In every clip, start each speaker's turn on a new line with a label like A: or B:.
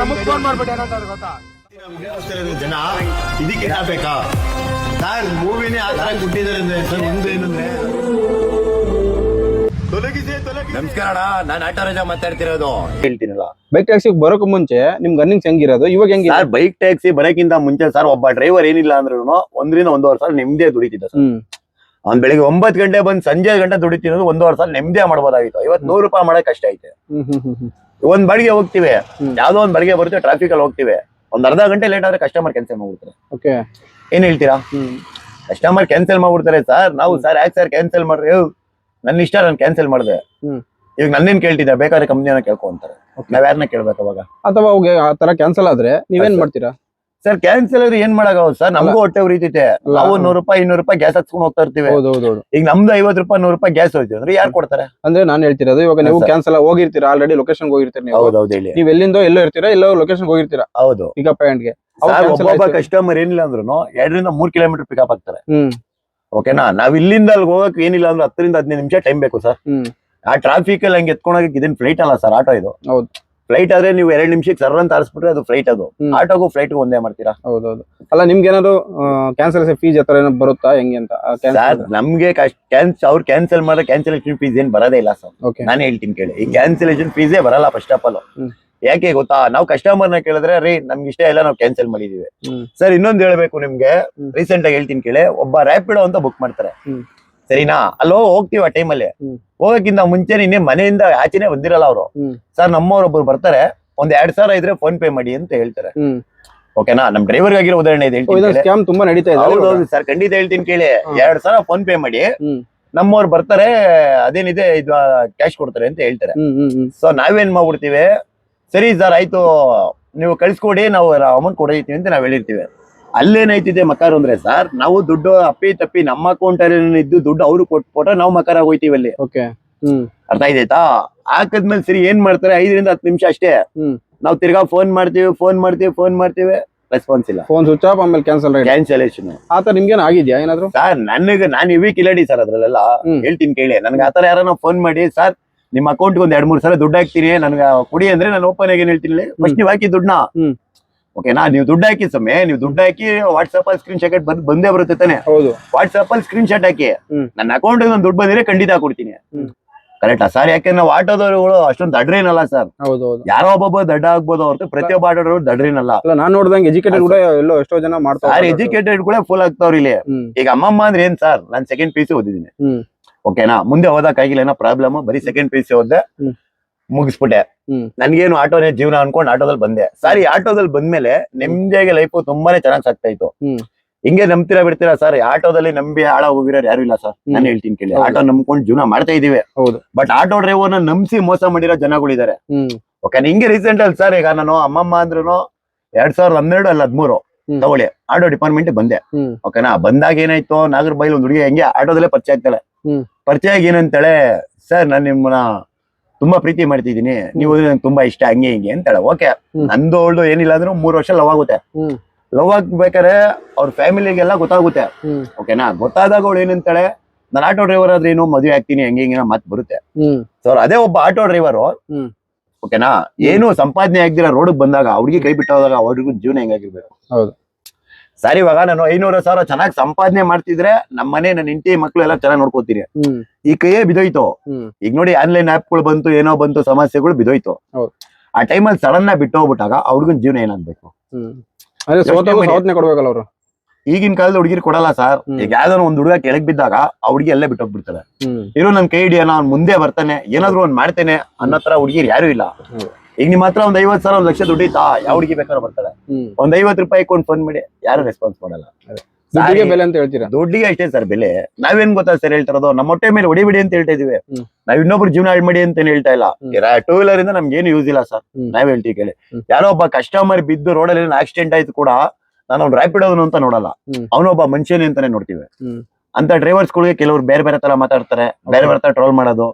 A: ನಮಗ್ ಫೋನ್ ಮಾಡ್ಬಿಟ್ಟು ಏನಂತ ಗೊತ್ತಾ?
B: ನಮ್ಗೆ ಜನ ಇದಕ್ಕೆ ಬೇಕಾ? ಸರ್ ಮೂವಿನೇ ಆ ತರ ಕೊಟ್ಟಿದ್ದಾರೆ ಸರ್ ಒಂದು ಏನಂದ್ರೆ
C: ನಮಸ್ಕಾರ ನಾನು ಆಟೋ ರಜಾ ಮಾತಾಡ್ತಿರೋದು. ಹೇಳ್ತೀನಲ್ಲ.
D: ಬೈಕ್ ಟ್ಯಾಕ್ಸಿಗೆ ಬರೋಕ್ ಮುಂಚೆ ನಿಮ್ ರನ್ನಿಂಗ್ ಹೆಂಗಿರೋದು? ಇವಾಗ ಹೆಂಗ್
B: ಸರ್ ಬೈಕ್ ಟ್ಯಾಕ್ಸಿ ಬರೋಕ್ಕಿಂತ ಮುಂಚೆ ಸರ್ ಒಬ್ಬ ಡ್ರೈವರ್ ಏನಿಲ್ಲ ಅಂದ್ರೂ ಒಂದರಿಂದ ಒಂದೂವರೆ ಸಾವಿರ ನಿಮ್ದೇ ದುಡಿತಿದ್ದ ಸರ್. ಅವ್ನ್ ಬೆಳಿಗ್ಗೆ ಒಂಬತ್ತು ಗಂಟೆ ಬಂದು ಸಂಜೆ ಗಂಟೆ ದುಡಿತಿರೋದು ಒಂದೂವರೆ ಸಾವಿರ ನೆಮ್ಮದಿಯ ಮಾಡಬಹುದಾಗಿತ್ತು ಇವತ್ತು ನೂರು ರೂಪಾಯಿ ಮಾಡಕ್ ಕಷ್ಟ ಐತೆ. ಒಂದ್ ಬಡಿಗೆ ಹೋಗ್ತಿವಿ. ಯಾವ್ದೋ ಒಂದ್ ಬಡಿಗೆ ಬರುತ್ತೆ ಟ್ರಾಫಿಕ್ ಅಲ್ಲಿ ಹೋಗ್ತಿವಿ. ಒಂದ್ ಅರ್ಧ ಗಂಟೆ ಲೇಟ್ ಆದ್ರೆ ಕಸ್ಟಮರ್ ಕ್ಯಾನ್ಸಲ್ ಮಾಡ್ಬಿಡ್ತಾರೆ.
D: ಓಕೆ
B: ಏನ್ ಹೇಳ್ತೀರಾ? ಕಸ್ಟಮರ್ ಕ್ಯಾನ್ಸಲ್ ಮಾಡ್ಬಿಡ್ತಾರೆ. ಸರ್ ನಾವು ಸರ್ ಯಾಕೆ ಸರ್ ಕ್ಯಾನ್ಸಲ್ ಮಾಡ್ರಿ? ನನ್ನ ಇಷ್ಟ ನಾನು ಕ್ಯಾನ್ಸಲ್ ಮಾಡಿದೆ. ಈಗ ನನ್ನೇನ್ ಕೇಳ್ತಿದ್ದೆ ಬೇಕಾದ್ರೆ ಕಂಪ್ನಿಯನ್ನ ಕೇಳ್ಕೊಂತಾರೆ. ನಾವ್ ಯಾರನ್ನ ಕೇಳ್ಬೇಕು ಅವಾಗ?
D: ಅಥವಾ ಆ ತರ ಕ್ಯಾನ್ಸಲ್ ಆದ್ರೆ ನೀವೇನ್. ಮಾಡ್ತೀರಾ?
B: ಸರ್ ಕ್ಯಾನ್ಸಲ್ ಆದ್ರೆ ಏನ್ ಮಾಡಾಗ ಸರ್ ನಮಗೂ ಹೊಟ್ಟೆ ಉರಿತೈತೆ. ನಾವು ನೂರು ರೂಪಾಯಿ ಇನ್ನೂರು ರೂಪಾಯಿ ಗ್ಯಾಸ್ ಹಚ್ಕೊಂಡ್ ಹೋಗ್ತಾ ಇರ್ತೀವಿ.
D: ಹೌದು ಹೌದು ಹೌದು
B: ಈಗ ನಮ್ದು ಐವತ್ತು ರೂಪಾಯಿ ನೂರು ರೂಪಾಯಿ ಗ್ಯಾಸ್ ಹೋಯ್ತು ಅಂದ್ರೆ ಯಾರು ಕೊಡ್ತಾರೆ?
D: ಅಂದ್ರೆ ನಾನು ಹೇಳ್ತಿರೋದು ಇವಾಗ ನೀವು. ಕ್ಯಾನ್ಸಲ್ ಹೋಗಿರ್ತೀರಾ? ಆಲ್ರೆಡಿ ಲೊಕೇಶನ್ ಹೋಗಿರ್ತೀರಾ ನೀವು?
B: ನೀವು ಎಲ್ಲಿಂದ
D: ನೀವ್ ಎಲ್ಲಿಂದೋ ಎಲ್ಲೋ ಇರ್ತೀರಾ? ಎಲ್ಲೋ ಲೊಕೇಶನ್ ಹೋಗಿರ್ತೀರಾ?
B: ಹೌದು.
D: ಪಿಕಪ್
B: ಪ್ಯಾಂಟ್ಗೆ
D: ಆಯ್ತು.
B: ಕಸ್ಟಮರ್ ಏನಿಲ್ಲ ಅಂದ್ರು ಎರಡರಿಂದ ಮೂರ್ ಕಿಲೋಮೀಟರ್ ಪಿಕಪ್ ಆಗ್ತಾರೆ. ಓಕೆನಾ ನಾವ್ ಇಲ್ಲಿಂದ ಅಲ್ಲಿ ಹೋಗಕ್ ಏನಿಲ್ಲ ಅಂದ್ರೆ ಹತ್ತರಿಂದ ಹದಿನೈದು ನಿಮಿಷ ಟೈಮ್ ಬೇಕು ಸರ್ ಆ ಟ್ರಾಫಿಕ್ ಅಲ್ಲಿ ಹಂಗೆ ಎತ್ಕೊಂಡೋಗಕ್ಕೆ ಇದನ್ ಫ್ಲೈಟ್ ಅಲ್ಲ ಸರ್ ಆಟೋ ಇದು.
D: ಹೌದು.
B: ಫ್ಲೈಟ್ ಆದ್ರೆ ನೀವು ಎರಡು ನಿಮಿಷಕ್ಕೆ ಸರ್ ಅಂತ ಆರಿಸ್ಬಿಟ್ರೆ ಅದು ಫ್ಲೈಟ್ ಅದು.
D: ಹ್ಮ್.
B: ಆಟೋಗೂ ಫ್ಲೈಟ್ಗೂ ಒಂದೇ ಮಾಡ್ತೀರಾ?
D: ಹೌದೌದು. ಅಲ್ಲ ನಿಮ್ಗೆ ಏನಾದ್ರು ಕ್ಯಾನ್ಸಲ್ ಫೀಸ್ ಹತ್ರ ಏನಾದ್ರು ಬರುತ್ತಾ? ಹೆಂಗೆ ಅಂತ?
B: ಸರ್ ನಮ್ಗೆ ಕ್ಯಾನ್ಸ್ ಅವ್ರು ಕ್ಯಾನ್ಸಲ್ ಮಾಡೋ ಕ್ಯಾನ್ಸಲೇಷನ್ ಫೀಸ್ ಏನ್ ಬರೋದೇ ಇಲ್ಲ ಸರ್
D: ಓಕೆ
B: ನಾನು ಹೇಳ್ತೀನಿ ಕೇಳಿ. ಈ ಕ್ಯಾನ್ಸಲೇಷನ್ ಫೀಸೇ ಬರಲ್ಲ ಫಸ್ಟ್ ಆಫ್ ಆಲ್
D: ಹ್ಮ್.
B: ಯಾಕೆ ಗೊತ್ತಾ? ನಾವು ಕಸ್ಟಮರ್ನ ಕೇಳಿದ್ರೆ ರೀ ನಮ್ಗೆ ಇಷ್ಟ ಇಲ್ಲ ನಾವು ಕ್ಯಾನ್ಸಲ್ ಮಾಡಿದೀವಿ.
D: ಹ್ಮ್.
B: ಸರ್ ಇನ್ನೊಂದು ಹೇಳ್ಬೇಕು ನಿಮ್ಗೆ.
D: ಹ್ಮ್.
B: ರೀಸೆಂಟ್ ಆಗಿ ಹೇಳ್ತೀನಿ ಕೇಳಿ. ಒಬ್ಬ ರ್ಯಾಪಿಡೋ ಅಂತ ಬುಕ್ ಮಾಡ್ತಾರೆ.
D: ಹ್ಮ್.
B: ಸರಿನಾ? ಅಲ್ಲೋ ಹೋಗ್ತೀವಿ ಆ ಟೈಮಲ್ಲಿ. ಹೋಗಕ್ಕಿಂತ ಮುಂಚೆ ನಿನ್ನೆ ಮನೆಯಿಂದ ಆಚೆನೆ ಬಂದಿರಲ್ಲ ಅವರು. ಸರ್ ನಮ್ಮವ್ರೊಬ್ರು ಬರ್ತಾರೆ. ಒಂದ್ ಎರಡ್ ಸಾವಿರ ಇದ್ರೆ ಫೋನ್ ಪೇ ಮಾಡಿ ಅಂತ ಹೇಳ್ತಾರೆ. ಓಕೆನಾ ನಮ್ ಡ್ರೈವರ್ ಆಗಿರೋ ಉದಾಹರಣೆ ಇದೆ ಹೇಳ್ತೀನಿ
D: ತುಂಬಾ ನಡೀತಾ ಇದೆ
B: ಸರ್ ಖಂಡಿತ ಹೇಳ್ತೀನಿ ಕೇಳಿ. ಎರಡ್ ಸಾವಿರ ಫೋನ್ ಪೇ ಮಾಡಿ. ನಮ್ಮವ್ರು ಬರ್ತಾರೆ ಅದೇನಿದೆ ಇದು ಕ್ಯಾಶ್ ಕೊಡ್ತಾರೆ ಅಂತ ಹೇಳ್ತಾರೆ. ಸೊ ನಾವೇನ್ ಮಾಡ್ಬಿಡ್ತೀವಿ? ಸರಿ ಸರ್ ಆಯ್ತು. ನೀವು ಕಳ್ಸ್ಕೊಡಿ ನಾವು ಅಮೌಂಟ್ ಕೊಡೈತೀವಿ ಅಂತ ನಾವ್ ಹೇಳಿರ್ತೀವಿ. ಅಲ್ಲೇನೈತಿದೆ ಮಕಾರ ಅಂದ್ರೆ ಸರ್ ನಾವು ದುಡ್ಡು ಅಪ್ಪಿ ತಪ್ಪಿ ನಮ್ಮ ಅಕೌಂಟ್ ಅಲ್ಲಿ ಇದ್ದು ದುಡ್ಡು ಅವ್ರು ಕೊಟ್ಬಿಟ್ರೆ ನಾವು ಮಕಾರ ಹೋಯ್ತೀವಿ ಅಲ್ಲಿ.
D: ಓಕೆ. ಹ್ಮ್.
B: ಅರ್ಥ ಆಯ್ತಾಯ್ತಾ? ಹಾಕದ್ಮೇಲೆ ಸರಿ ಏನ್ ಮಾಡ್ತಾರೆ? ಐದರಿಂದ ಹತ್ತು ನಿಮಿಷ ಅಷ್ಟೇ.
D: ಹ್ಮ್.
B: ನಾವು ತಿರ್ಗಾ ಫೋನ್ ಮಾಡ್ತೀವಿ ಫೋನ್ ಮಾಡ್ತೀವಿ ಫೋನ್ ಮಾಡ್ತೀವಿ ರೆಸ್ಪಾನ್ಸ್ ಇಲ್ಲ.
D: ಫೋನ್ ಸ್ವಿಚ್ ಆಫ್ ಆಮೇಲೆ ಕ್ಯಾನ್ಸಲ್
B: ಕ್ಯಾನ್ಸಲೇಷನ್
D: ಆತರ ನಿಮ್ಗೇನು ಆಗಿದ್ಯಾ ಏನಾದ್ರು?
B: ಸರ್ ನನಗೆ ನಾನು ಇವಿ ಕಿಲಡಿ ಸರ್ ಅದ್ರಲ್ಲೆಲ್ಲ. ಹೇಳ್ತೀನಿ ಕೇಳಿ. ನನ್ಗೆ ಆತರ ಯಾರನ್ನ ಫೋನ್ ಮಾಡಿ ಸರ್ ನಿಮ್ಮ ಅಕೌಂಟ್ ಒಂದ್ ಎರಡ್ ಮೂರ್ ಸಲ ದುಡ್ಡು ಹಾಕ್ತೀನಿ ನನ್ಗೆ ಕೊಡಿ ಅಂದ್ರೆ ನಾನು ಓಪನ್ ಆಗಿ ಹೇಳ್ತೀನಿ ಫಸ್ಟ್ ನೀವು ಹಾಕಿ ದುಡ್ಡನ್ನ.
D: ಹ್ಮ್.
B: ಓಕೆನಾ ನೀವು ದುಡ್ಡು ಹಾಕಿ ಸಮಯ ನೀವು ದುಡ್ಡು ಹಾಕಿ ವಾಟ್ಸ್ಆಪ್ ಅಲ್ಲಿ ಸ್ಕ್ರೀನ್ ಶಾಟ್ ಬಂದ್ ಬಂದೇ ಬರುತ್ತೆ ತಾನೆ?
D: ಹೌದು.
B: ವಾಟ್ಸ್ಆಪ್ ಅಲ್ಲಿ ಸ್ಕ್ರೀನ್ ಶಾಟ್ ಹಾಕಿ. ನನ್ನ ಅಕೌಂಟ್ ಒಂದು ದುಡ್ಡು ಬಂದಿದ್ರೆ ಖಂಡಿತ ಕೊಡ್ತೀನಿ. ಕರೆಕ್ಟ್ ಸರ್ ಯಾಕೆ ನಾವು ಆಟೋದವರು ಅಷ್ಟೊಂದು ದಡ್ರೇನಲ್ಲ ಸರ್ ಯಾರೋ ಒಬ್ಬೊಬ್ಬ ದಡ್ಡ ಆಗ್ಬೋದು ಹೊರತು ಪ್ರತಿಯೊಬ್ಬ ಆಟೋ ದಡ್ರೇನಲ್ಲ
D: ನಾನು ನೋಡಿದಂಗೆ ಎಜುಕೇಟೆಡ್ ಕೂಡ ಎಲ್ಲೋ ಎಷ್ಟೋ ಜನ ಮಾಡ್ತಾರೆ
B: ಎಜುಕೇಟೆಡ್ ಕೂಡ ಫುಲ್ ಆಗ್ತಾವ್ರಿ ಇಲ್ಲಿ. ಈಗ ಅಮ್ಮಮ್ಮ ಅಂದ್ರೆ ಏನ್ ಸರ್ ನಾನು ಸೆಕೆಂಡ್ ಪಿ ಸಿ ಓದಿದ್ದೀನಿ. ಓಕೆನಾ ಮುಂದೆ ಓದಕ್ಕಾಗಿಲ್ಲ ಏನೋ ಪ್ರಾಬ್ಲಮ್ ಬರೀ ಸೆಕೆಂಡ್ ಪಿ ಸಿ ಓದ್ದೆ. ಮುಗಿಸ್ಬಿಟ್ಟೆ. ನನ್ಗೇನು ಆಟೋನೇ ಜೀವನ ಅನ್ಕೊಂಡು ಆಟೋದಲ್ಲಿ ಬಂದೆ. ಸಾರಿ ಈ ಆಟೋದಲ್ಲಿ ಬಂದ್ಮೇಲೆ ನೆಮ್ಮದಿಯಾಗಿ ಲೈಫ್ ತುಂಬಾನೇ ಚೆನ್ನಾಗ್ ಸಾಕ್ತಾ ಇತ್ತು ಹಿಂಗೆ ನಂಬ್ತೀರಾ ಬಿಡ್ತೀರಾ ಸರ್ ಆಟೋದಲ್ಲಿ ನಂಬಿ ಹಾಳ ಹೋಗಿರೋರು ಯಾರು ಇಲ್ಲ ಸರ್. ನಾನು ಹೇಳ್ತೀನಿ ಕೇಳಿ. ಆಟೋ ನಂಬ್ಕೊಂಡು ಜೀವನ ಮಾಡ್ತಾ ಇದೀವಿ
D: ಹೌದು.
B: ಬಟ್ ಆಟೋ ಡ್ರೈವರ್ನ ನಂಬಿಸಿ ಮೋಸ ಮಾಡಿರೋ ಜನಗಳಿದ್ದಾರೆ.
D: ಓಕೆನಾ
B: ಓಕೆ ಹಿಂಗೆ ರೀಸೆಂಟ್ ಅಲ್ಲಿ ಸರ್ ಈಗ ನಾನು ಅಮ್ಮಮ್ಮ ಅಂದ್ರೂ ಎರಡ್ ಸಾವಿರದ ಹನ್ನೆರಡು ಅಲ್ಲಿ ಹದಿಮೂರು. ತಗೊಳ್ಳಿ. ಆಟೋ ಡಿಪಾರ್ಟ್ಮೆಂಟ್ ಬಂದೆ. ಓಕೆನಾ ಬಂದಾಗ ಏನಾಯ್ತು ನಾಗರ ಬೈಲ್ ಒಂದು ಹುಡುಗಿ ಹೆಂಗೆ ಆಟೋದಲ್ಲೇ ಪರಿಚಯ ಆಗ್ತಾಳೆ. ಪರಿಚಯ ಆಗಿ ಏನಂತಾಳೆ ಸರ್ ನಾನು ನಿಮ್ಮನ್ನ ತುಂಬಾ ಪ್ರೀತಿ ಮಾಡ್ತಿದ್ದೀನಿ. ನೀವು ಅಂದ್ರೆ ನಂಗೆ ತುಂಬಾ ಇಷ್ಟ ಹಂಗೆ ಹಿಂಗೆ ಅಂತಾಳೆ. ಓಕೆ. ನಂದು ಅವಳು ಏನಿಲ್ಲ ಅಂದ್ರೂ ಮೂರ್ ವರ್ಷ ಲವ್ ಆಗುತ್ತೆ. ಲವ್ ಆಗ್ಬೇಕಾರೆ ಅವ್ರ ಫ್ಯಾಮಿಲಿಗೆಲ್ಲ ಗೊತ್ತಾಗುತ್ತೆ. ಓಕೆನಾ ಗೊತ್ತಾದಾಗ ಅವಳು ಏನಂತಾಳೆ ನಾನು ಆಟೋ ಡ್ರೈವರ್ ಆದ್ರೆ ಏನು ಮದುವೆ ಆಗ್ತೀನಿ ಹಂಗೆ ಹಿಂಗೆ ಮಾತು ಬರುತ್ತೆ.
D: ಸರ್
B: ಸೊ ಅದೇ ಒಬ್ಬ ಆಟೋ ಡ್ರೈವರ್ ಓಕೆನಾ ಏನು ಸಂಪಾದನೆ ಆಗ್ದಿರ ರೋಡ್ ಬಂದಾಗ ಅವ್ರಿಗೆ ಕೈ ಬಿಟ್ಟು ಹೋದಾಗ ಅವ್ರಿಗೂ ಜೀವನ ಹೆಂಗಾಗಿರ್ಬೇಕು.
D: ಹೌದು.
B: ಸರಿ ಇವಾಗ ನಾನು ಐನೂರ ಸಾವಿರ ಚೆನ್ನಾಗಿ ಸಂಪಾದನೆ ಮಾಡ್ತಿದ್ರೆ ನಮ್ಮ ಮನೆ ನನ್ನ ಇಂಟಿ ಮಕ್ಳು ಎಲ್ಲ ಚೆನ್ನಾಗಿ ನೋಡ್ಕೋತೀನಿ ಈ ಕೈಯೇ ಬಿದೋಯ್ತು. ಈಗ ನೋಡಿ ಆನ್ಲೈನ್ಗಳು ಬಂತು ಏನೋ ಬಂತು ಸಮಸ್ಯೆಗಳು ಬಿದೋಯ್ತು. ಆ ಟೈಮಲ್ಲಿ ಸಡನ್ ಆಗಿ ಬಿಟ್ಟು ಹೋಗ್ಬಿಟ್ಟಾಗ ಅವ್ರಿಗೂ ಜೀವನ ಏನಾಗ್ಬೇಕು?
D: ಕೊಡ್ಬೇಕಲ್ಲ ಅವರು.
B: ಈಗಿನ ಕಾಲದ ಹುಡುಗಿರು ಕೊಡಲ್ಲ ಸರ್. ಈಗ ಯಾವ್ದಾದ್ರು ಒಂದ್ ಹುಡುಗ ಕೆಳಗ್ ಬಿದ್ದಾಗ ಆ ಹುಡುಗಿ ಎಲ್ಲೇ ಬಿಟ್ಟು ಹೋಗ್ಬಿಡ್ತಾರೆ ಇರೋ ನನ್ ಕೈ ಹಿಡಿಯೋಣ ಅವ್ನ್ ಮುಂದೆ ಬರ್ತಾನೆ ಏನಾದ್ರು ಒಂದ್ ಮಾಡ್ತೇನೆ ಅನ್ನೋ ತರ ಹುಡುಗಿರು ಯಾರು ಇಲ್ಲ. ಈಗ ನಿಮ್ ಹತ್ರ ಒಂದ್ ಐವತ್ ಸಾವಿರ ಒಂದ್ ಲಕ್ಷ ದುಡ್ಡಿತಾ ಯಾವ ಹುಡುಗಿ ಬೇಕಾದ್ರೂ
D: ಬರ್ತಾಳೆ.
B: ಒಂದ್ ಐವತ್ ರೂಪಾಯಿ ಕೊಂಡು ಫೋನ್ ಮಾಡಿ ಯಾರು ರೆಸ್ಪಾನ್ಸ್ ಮಾಡಲ್ಲ.
D: ದುಡ್ಡಿಗೆ ಬೆಲೆ ಅಂತ ಹೇಳ್ತೀರಾ?
B: ದುಡ್ಡಿಗೆ ಅಷ್ಟೇ ಸರ್ ಬೆಲೆ. ನಾವೇನ್ ಗೊತ್ತಾ ಸರ್ ಹೇಳ್ತಿರೋದು ನಮ್ಮ ಹೊಟ್ಟೆ ಮೇಲೆ ಹೊಡಿಬಿಡಿ ಅಂತ ಹೇಳ್ತಾ ಇದೀವಿ. ನಾವ್ ಇನ್ನೊಬ್ರು ಜೀವನ ಹಾಳು ಮಾಡಿ ಅಂತ ಹೇಳ್ತಾ ಇಲ್ಲ. ಟೂ ವೀಲರ್ ಇಂದ ನಮ್ಗೆ ಏನು ಯೂಸ್ ಇಲ್ಲ ಸರ್. ನಾವ್ ಹೇಳ್ತೀವಿ ಕೇಳಿ. ಯಾರೋ ಒಬ್ಬ ಕಸ್ಟಮರ್ ಬಿದ್ದು ರೋಡಲ್ಲಿ ಆಕ್ಸಿಡೆಂಟ್ ಆಯ್ತು ಕೂಡ ನಾನು ಅವ್ನು ರ್ಯಾಪಿಡ್ ಅವನು ಅಂತ ನೋಡಲ್ಲ. ಅವನೊಬ್ಬ ಮನುಷ್ಯನೇ ಅಂತಾನೆ ನೋಡ್ತೀವಿ. ಅಂತ ಡ್ರೈವರ್ಸ್ ಗಳಿಗೆ ಕೆಲವರು ಬೇರೆ ಬೇರೆ ತರ ಮಾತಾಡ್ತಾರೆ. ಬೇರೆ ಬೇರೆ ತರ ಟ್ರೋಲ್ ಮಾಡೋದು.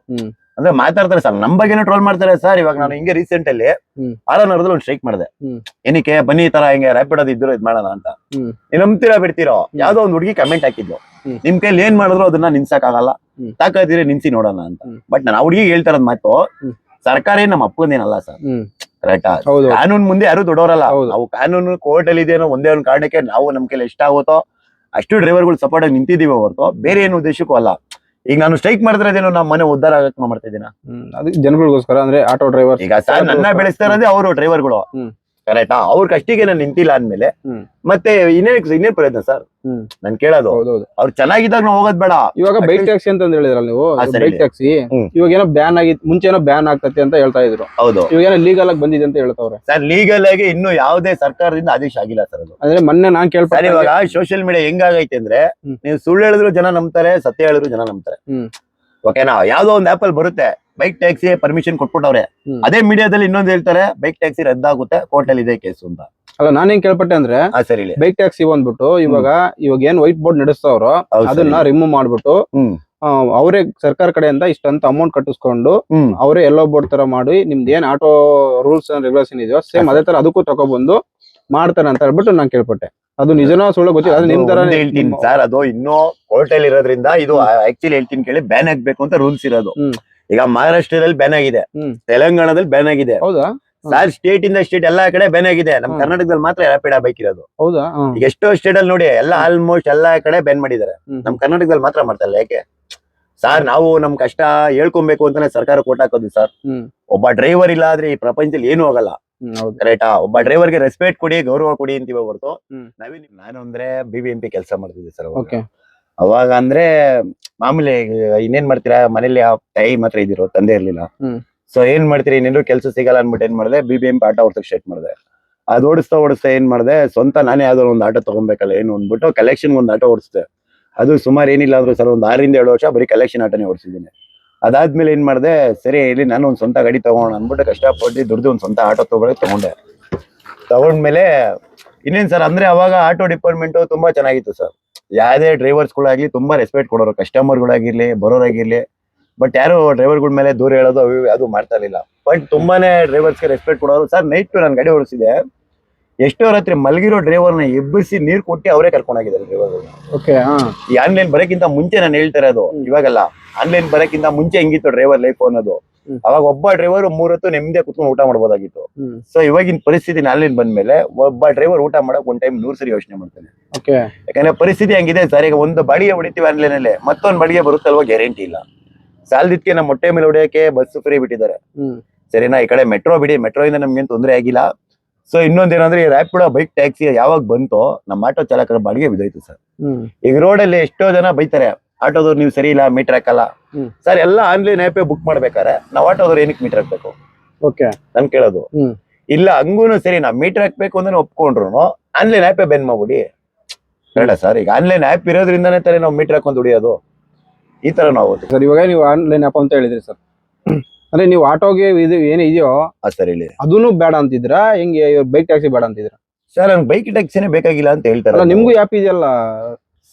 B: ಅಂದ್ರೆ ಮಾತಾಡ್ತಾರೆ ಸರ್ ನಮ್ ಬಗ್ಗೆ ಟ್ರೋಲ್ ಮಾಡ್ತಾರೆ ಸರ್. ಇವಾಗ ನಾನು ಹಿಂಗೆ ರೀಸೆಂಟ್ ಅಲ್ಲಿ
D: ಹ್ಮ್.
B: ಆರನವರದಲ್ಲಿ ಒಂದು ಸ್ಟ್ರೈಕ್ ಮಾಡಿದೆ. ಏನಕ್ಕೆ ಬನ್ನಿ ಈ ತರ ಹಿಂಗೆ ರ್ಯಾಪಿಡ್ ಅದು ಇದ್ರು ಇದ್ ಮಾಡೋಣ ಅಂತ. ನೀವ್ ನಂಬ್ತೀರಾ ಬಿಡ್ತೀರೋ? ಯಾವ್ದೋ ಒಂದ್ ಹುಡುಗಿ ಕಮೆಂಟ್ ಹಾಕಿದ್ಲು. ನಿಮ್ ಕೈಲಿ ಏನ್ ಮಾಡಿದ್ರು ಅದನ್ನ ನಿನ್ಸಕ್ ಆಗಲ್ಲ
D: ಹ್ಮ್.
B: ತಾಕತ್ತಿದ್ರೆ ನಿನ್ಸಿ ನೋಡೋಣ ಅಂತ. ಬಟ್ ನಾನು ಹುಡುಗಿ ಹೇಳ್ತಾರದ್ ಮಾತು. ಸರ್ಕಾರ ನಮ್ಮ ಅಪ್ಪಂದೇನಲ್ಲ ಸರ್.
D: ಕಾನೂನ್
B: ಕರೆಕ್ಟಾ
D: ಹೌದು.
B: ಕಾನೂನು ಮುಂದೆ ಯಾರು ದೊಡ್ಡವರಲ್ಲ. ನಾವು ಕಾನೂನು ಕೋರ್ಟ್ ಅಲ್ಲಿ ಇದೇನೋ ಒಂದೇ ಒಂದು ಕಾರಣಕ್ಕೆ ನಾವು ನಮ್ ಕೈಲಿ ಎಷ್ಟಾಗುತ್ತೋ ಅಷ್ಟು ಡ್ರೈವರ್ಗಳು ಸಪೋರ್ಟ್ ಆಗಿ ನಿಂತಿದೀವಿ ಹೊರತು. ಬೇರೆ ಏನು ಉದ್ದೇಶಕ್ಕೂ ಅಲ್ಲ. ಈಗ ನಾನು ಸ್ಟ್ರೈಕ್ ಮಾಡಿದ್ರೆ ಅದೇನೋ ನಮ್ಮ ಮನೆ ಉದ್ದಾರ ಆಗಕ್ಕೆ ಮಾಡ್ತಾ ಇದ್ದೀನ?
D: ಹ್ಮ್ ಜನಗಳಿಗೋಸ್ಕರ ಅಂದ್ರೆ ಆಟೋ ಡ್ರೈವರ್
B: ಈಗ ಸರ್ ನನ್ನ ಬೆಳೆಸ್ತಾ ಇರೋದೇ ಅವರು ಡ್ರೈವರ್ಗಳು
D: ಹ್ಮ್.
B: ಕರೆಕ್ಟಾ ಅವ್ರ ಕಷ್ಟಿಗೆ ನಾನು ನಿಂತಿಲ್ಲ ಅಂದ್ಮೇಲೆ. ಮತ್ತೆ ಇನ್ನೇನ್ ಇನ್ನೇನ್ ಪ್ರಯತ್ನ ಸರ್. ನಾನು ಕೇಳೋದು. ಅವ್ರು ಚೆನ್ನಾಗಿದ್ದಾಗ ನಾವು ಹೋಗೋದ್ ಬೇಡ.
D: ಇವಾಗ ಬೈಕ್ ಟ್ಯಾಕ್ಸಿ ಅಂತ ಹೇಳಿದ್ರಲ್ಲ ನೀವು? ಬೈಕ್ ಟ್ಯಾಕ್ಸಿ ಇವಾಗ ಏನೋ ಬ್ಯಾನ್ ಆಗಿ ಮುಂಚೆ ಏನೋ ಬ್ಯಾನ್ ಆಗ್ತತೆ ಅಂತ ಹೇಳ್ತಾ ಇದ್ರು.
B: ಹೌದು.
D: ಇವಾಗ ಏನೋ ಲೀಗಲ್ ಆಗಿ ಬಂದಿದೆ ಅಂತ ಹೇಳ್ತಾವ್ರೆ.
B: ಸರ್ ಲೀಗಲ್ ಆಗಿ ಇನ್ನು ಯಾವುದೇ ಸರ್ಕಾರದಿಂದ ಆದೇಶ ಆಗಿಲ್ಲ ಸರ್ ಅದು.
D: ಅಂದ್ರೆ ಮೊನ್ನೆ ನಾನ್
B: ಕೇಳ್ತಾರೆ
D: ಕೇಳ್ಪಟ್ಟೆ
B: ಇವಾಗ ಸೋಷಿಯಲ್ ಮೀಡಿಯಾ ಹೆಂಗಾಗೈತೆ ಅಂದ್ರೆ ನೀವು ಸುಳ್ಳು ಹೇಳಿದ್ರು ಜನ ನಂಬ್ತಾರೆ ಸತ್ಯ ಹೇಳಿದ್ರು ಜನ ನಂಬ್ತಾರೆ. ಓಕೆನಾ ಯಾವ್ದೋ ಒಂದು ಆಪಲ್ ಬರುತ್ತೆ. ಬೈಕ್ ಟ್ಯಾಕ್ಸಿ ಪರ್ಮಿಷನ್ ಕೊಟ್ಬಿಟ್ಟವ್ರೆ. ಅದೇ ಮೀಡಿಯಾದಲ್ಲಿ ಇನ್ನೊಂದು ಹೇಳ್ತಾರೆ ಬೈಕ್ ಟ್ಯಾಕ್ಸಿ ರದ್ದಾಗುತ್ತೆ ಕೋರ್ಟ್ ಅಲ್ಲಿ ಇದೆ ಕೇಸು ಅಂತ.
D: ಅಲ್ಲ ನಾನೇನ್ ಕೇಳ್ಪಟ್ಟೆ ಅಂದ್ರೆ
B: ಸರಿ.
D: ಬೈಕ್ ಟ್ಯಾಕ್ಸಿ ಬಂದ್ಬಿಟ್ಟು ಇವಾಗ ಇವಾಗ ಏನ್ ವೈಟ್ ಬೋರ್ಡ್ ನಡೆಸ್ತಾವ್ರೋ ಅದನ್ನ ರಿಮೂವ್ ಮಾಡ್ಬಿಟ್ಟು ಅವರೇ ಸರ್ಕಾರ ಕಡೆಯಿಂದ ಇಷ್ಟಂತ ಅಮೌಂಟ್ ಕಟ್ಟಿಸ್ಕೊಂಡು ಅವರೇ ಎಲ್ಲೋ ಬೋರ್ಡ್ ತರ ಮಾಡಿ ನಿಮ್ದು ಏನ್ ಆಟೋ ರೂಲ್ಸ್ ಅಂಡ್ ರೆಗ್ಯುಲೇಷನ್ ಇದೆಯೋ ಸೇಮ್ ಅದೇ ತರ ಅದಕ್ಕೂ ತಗೊಬಂದು ಮಾಡ್ತಾರೆ ಅಂತ ಹೇಳ್ಬಿಟ್ಟು ನಾನ್ ಕೇಳ್ಪಟ್ಟೆ. ಅದು ನಿಜನೋ ಸುಳ್ಳು ಗೊತ್ತಿಲ್ಲ ಅದು ನಿಮ್ ತರ
B: ಹೇಳ್ತೀನಿ ಸರ್ ಅದು ಇನ್ನೂ ಕೋರ್ಟ್ ಅಲ್ಲಿ ಇರೋದ್ರಿಂದ ಇದು ಆಕ್ಚುಲಿ ಹೇಳ್ತೀನಿ ಕೇಳಿ ಬ್ಯಾನ್ ಆಗ್ಬೇಕು ಅಂತ ರೂಲ್ಸ್ ಇರೋದು. ಈಗ ಮಹಾರಾಷ್ಟ್ರದಲ್ಲಿ ಬ್ಯಾನ್ ಆಗಿದೆ. ತೆಲಂಗಾಣದಲ್ಲಿ ಬ್ಯಾನ್ ಆಗಿದೆ.
D: ಹೌದಾ?
B: ಸರ್ ಸ್ಟೇಟ್ ಇಂದ ಸ್ಟೇಟ್ ಎಲ್ಲಾ ಕಡೆ ಬ್ಯಾನ್ ಆಗಿದೆ. ನಮ್ ಕರ್ನಾಟಕದಲ್ಲಿ ಮಾತ್ರ ರ್ಯಾಪಿಡ್ ಬೈಕ್ ಇರೋದು
D: ಹೌದಾ.
B: ಈಗ ಎಷ್ಟೋ ಸ್ಟೇಟ್ ಅಲ್ಲಿ ನೋಡಿ ಎಲ್ಲ ಆಲ್ಮೋಸ್ಟ್ ಎಲ್ಲಾ ಕಡೆ ಬ್ಯಾನ್ ಮಾಡಿದ್ದಾರೆ. ನಮ್ ಕರ್ನಾಟಕದಲ್ಲಿ ಮಾತ್ರ ಮಾಡ್ತಾರೆ ಯಾಕೆ? ಸರ್ ನಾವು ನಮ್ ಕಷ್ಟ ಹೇಳ್ಕೊಬೇಕು ಅಂತಾನೆ ಸರ್ಕಾರ ಕೋಟ್ ಹಾಕೋದು ಸರ್. ಒಬ್ಬ ಡ್ರೈವರ್ ಇಲ್ಲ ಆದ್ರೆ ಈ ಪ್ರಪಂಚದಲ್ಲಿ ಏನು ಆಗಲ್ಲ.
D: ರೈಟಾ ಒಬ್ಬ
B: ಕರೆಕ್ಟಾ ಒಬ್ಬ ಡ್ರೈವರ್ಗೆ ರೆಸ್ಪೆಕ್ಟ್ ಕೊಡಿ ಗೌರವ ಕೊಡಿ ಅಂತೀವಿ ಹೊರತು
D: ಹ್ಮ್.
B: ನಾನು ಅಂದ್ರೆ ಬಿಬಿಎಂಪಿ ಬಿ ಎಂ ಪಿ ಕೆಲಸ ಮಾಡ್ತಿದ್ದೆ ಸರ್
D: ಓಕೆ
B: ಅವಾಗ ಅಂದ್ರೆ ಮಾಮೂಲಿ ಇನ್ನೇನ್ ಮಾಡ್ತೀರಾ? ಮನೇಲಿ ತಾಯಿ ಮಾತ್ರ ಇದಿರೋ ತಂದೆ ಇರ್ಲಿಲ್ಲ. ಸೊ ಏನ್ ಮಾಡ್ತೀರಿ? ಇನ್ನೇನು ಕೆಲಸ ಸಿಗಲ್ಲ ಅನ್ಬಿಟ್ಟು ಏನ್ ಮಾಡಿದೆ? ಬಿ ಬಿ ಎಂ ಆಟೋ ಓಡ್ಸಕ್ ಸ್ಟಾರ್ಟ್ ಮಾಡಿದೆ. ಅದ್ ಓಡಿಸ್ತಾ ಓಡಿಸ್ತಾ ಏನ್ ಮಾಡಿದೆ? ಸ್ವಂತ ನಾನೇ ಯಾವ್ದಾದ್ರು ಒಂದು ಆಟೋ ತಗೊಬೇಕಲ್ಲ ಏನು ಅಂದ್ಬಿಟ್ಟು ಕಲೆಕ್ಷನ್ ಒಂದು ಆಟೋ ಓಡಿಸ್ದೆ. ಅದು ಸುಮಾರು ಏನಿಲ್ಲ ಆದ್ರೂ ಸರ್ ಒಂದು ಆರಿಂದ ಏಳು ವರ್ಷ ಬರೀ ಕಲೆಕ್ಷನ್ ಆಟೋನೇ ಓಡಿಸಿದ್ದೀನಿ. ಅದಾದ್ಮೇಲೆ ಏನ್ ಮಾಡಿದೆ? ಸರಿ ಇಲ್ಲಿ ನಾನು ಒಂದು ಸ್ವಂತ ಗಾಡಿ ತಗೋಣ ಅಂದ್ಬಿಟ್ಟು ಕಷ್ಟಪಟ್ಟು ದುಡ್ದು ಒಂದು ಸ್ವಂತ ಆಟೋ ತಗೊಳಕ್ ತಗೊಂಡೆ. ತಗೊಂಡ್ಮೇಲೆ ಇನ್ನೇನ್ ಸರ್ ಅಂದ್ರೆ ಅವಾಗ ಆಟೋ ಡಿಪಾರ್ಟ್ಮೆಂಟ್ ತುಂಬಾ ಚೆನ್ನಾಗಿತ್ತು ಸರ್. ಯಾವುದೇ ಡ್ರೈವರ್ಸ್ಗಳಾಗ್ಲಿ ತುಂಬಾ ರೆಸ್ಪೆಕ್ಟ್ ಕೊಡೋರು ಕಸ್ಟಮರ್ಗಳಾಗಿರ್ಲಿ ಬರೋರಾಗಿರ್ಲಿ. ಬಟ್ ಯಾರು ಡ್ರೈವರ್ಗಳ ಮೇಲೆ ದೂರ ಹೇಳೋದು ಅವು ಅದು ಮಾಡ್ತಾ ಇರಲಿಲ್ಲ ಬಟ್ ತುಂಬಾನೇ ಡ್ರೈವರ್ಸ್ಗೆ ರೆಸ್ಪೆಕ್ಟ್ ಕೊಡೋರು. ಸರ್ ನೈಟ್ ನಾನು ಗಾಡಿ ಓಡಿಸಿದೆ ಎಷ್ಟೋ ರಾತ್ರಿ ಮಲಗಿರೋ ಡ್ರೈವರ್ನ ಎಬ್ಬಿಸಿ ನೀರು ಕೊಟ್ಟು ಅವರೇ ಕರ್ಕೊಂಡೋಗಿದ್ದಾರೆ ಡ್ರೈವರ್
D: ಓಕೆ
B: ಈ ಆನ್ಲೈನ್ ಬರೋಕ್ಕಿಂತ ಮುಂಚೆ ನಾನು ಹೇಳ್ತಾರೆ ಅದು ಇವಾಗಲ್ಲ. ಆನ್ಲೈನ್ ಬರೋಕ್ಕಿಂತ ಮುಂಚೆ ಹೆಂಗಿತ್ತು ಡ್ರೈವರ್ ಲೈಫ್ ಅನ್ನೋದು. ಅವಾಗ ಒಬ್ಬ ಡ್ರೈವರ್ ಮೂರತ್ತು ನೆಮ್ಮದಿ ಕುತ್ಕೊಂಡು ಊಟ
D: ಮಾಡಬಹುದಾಗಿತ್ತು
B: ಸೊ ಇವಾಗಿನ ಪರಿಸ್ಥಿತಿ ನಾಲಿನ ಬಂದ್ಮೇಲೆ ಒಬ್ಬ ಡ್ರೈವರ್ ಊಟ ಮಾಡಕ್ ಒಂದ್ ಟೈಮ್ ನೂರ್ ಸರಿ ಯೋಚನೆ ಮಾಡ್ತಾನೆ. ಯಾಕಂದ್ರೆ ಪರಿಸ್ಥಿತಿ ಹಂಗಿದೆ ಸರ್ ಈಗ ಒಂದು ಬಾಡಿಗೆ ಹೊಡಿತೀವಿ ಆನ್ಲೈನ್ ಅಲ್ಲಿ ಮತ್ತೊಂದು ಬಾಡಿಗೆ ಬರುತ್ತಲ್ವ ಗ್ಯಾರಂಟಿ ಇಲ್ಲ. ಸಾಲದಿದ್ಕೆ ನಮ್ಮ ಮೊಟ್ಟೆ ಮೇಲೆ ಹೊಡೆಯಕ್ಕೆ ಬಸ್ ಫ್ರೀ ಬಿಟ್ಟಿದ್ದಾರೆ. ಸರಿನಾ ಈ ಕಡೆ ಮೆಟ್ರೋ ಬಿಡಿ ಮೆಟ್ರೋ ಇಂದ ನಮ್ಗೇನು ತೊಂದರೆ ಆಗಿಲ್ಲ. ಸೊ ಇನ್ನೊಂದೇನಂದ್ರೆ ಈ ರಾಯ್ಪುಡ ಬೈಕ್ ಟ್ಯಾಕ್ಸಿ ಯಾವಾಗ ಬಂತೋ ನಮ್ಮ ಆಟೋ ಚಾಲಕರ ಬಾಡಿಗೆ ಬಿದ್ದೋಯ್ತು ಸರ್. ಈಗ ರೋಡಲ್ಲಿ ಎಷ್ಟೋ ಜನ ಬೈತಾರೆ ಆಟೋದವ್ರು ನೀವು ಸರಿ ಇಲ್ಲ ಮೀಟರ್ ಹಾಕಲ್ಲ. ಸರ್ ಎಲ್ಲ ಆನ್ಲೈನ್ ಆ್ಯಪೇ ಬುಕ್ ಮಾಡ್ಬೇಕಾರೆ ನಾವು ಆಟೋದವ್ರು ಏನಕ್ಕೆ ಮೀಟರ್ ಹಾಕ್ಬೇಕು?
D: ಓಕೆ
B: ನಾನು ಕೇಳೋದು. ಇಲ್ಲ ಹಂಗೂನು ಸರಿ ನಾ ಮೀಟರ್ ಹಾಕ್ಬೇಕು ಅಂದ್ರೆ ಒಪ್ಕೊಂಡ್ರು ಆನ್ಲೈನ್ ಆ್ಯಪೇ ಬೆನ್ ಮಾಡ್ಬಿಡಿ. ಬೇಡ ಸರ್ ಈಗ ಆನ್ಲೈನ್ ಆ್ಯಪ್ ಇರೋದ್ರಿಂದನೇ ತಾನೇ ನಾವು ಮೀಟರ್ ಹಾಕೊಂಡು ದುಡಿಯೋದು. ಈ ತರ ನಾವು
D: ಸರ್ ಇವಾಗ ನೀವು ಆನ್ಲೈನ್ ಆಪ್ ಅಂತ ಹೇಳಿದ್ರಿ ಸರ್. ಅಂದ್ರೆ ನೀವು ಆಟೋಗೆ ಇದು
B: ಏನಿದೆಯೋ ಸರ್ ಹೇಳಿ.
D: ಅದೂನು ಬೇಡ ಅಂತಿದ್ರ? ಹೆಂಗೆ ಬೈಕ್ ಟ್ಯಾಕ್ಸಿ ಬೇಡ ಅಂತಿದ್ರ?
B: ಸರ್ ನನ್ ಬೈಕ್ ಟ್ಯಾಕ್ಸಿನೇ ಬೇಕಾಗಿಲ್ಲ ಅಂತ ಹೇಳ್ತಾರೆ.
D: ನಿಮ್ಗೂ ಆ್ಯಪ್ ಇದೆಯಲ್ಲ